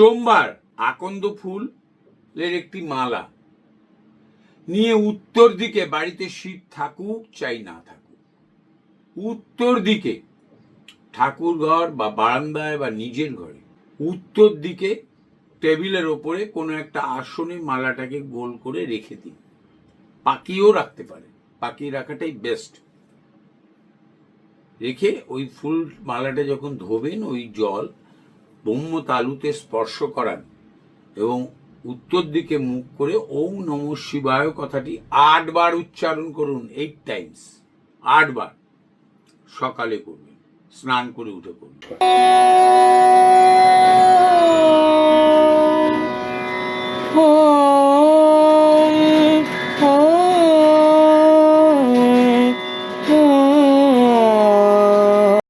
সোমবার আকন্দ ফুলের একটি মালা নিয়ে উত্তর দিকে বাড়িতে শীত থাকুক চাই না থাকুক। উত্তর দিকে ঠাকুর ঘর বা বারান্দায় বা নিজের ঘরে, উত্তর দিকে টেবিলের ওপরে কোনো একটা আসনে মালাটাকে গোল করে রেখে দিন। পাকিয়েও রাখতে পারে, পাকিয়ে রাখাটাই বেস্ট রেখে ওই ফুল মালাটা যখন ধোবেন, ওই জল ব্রহ্ম তালুতে স্পর্শ করান এবং উত্তর দিকে মুখ করে ওম নম শিবায় কথাটি আটবার উচ্চারণ করুন এইট টাইমস আটবার। সকালে করবেন, স্নান করে উঠে করবেন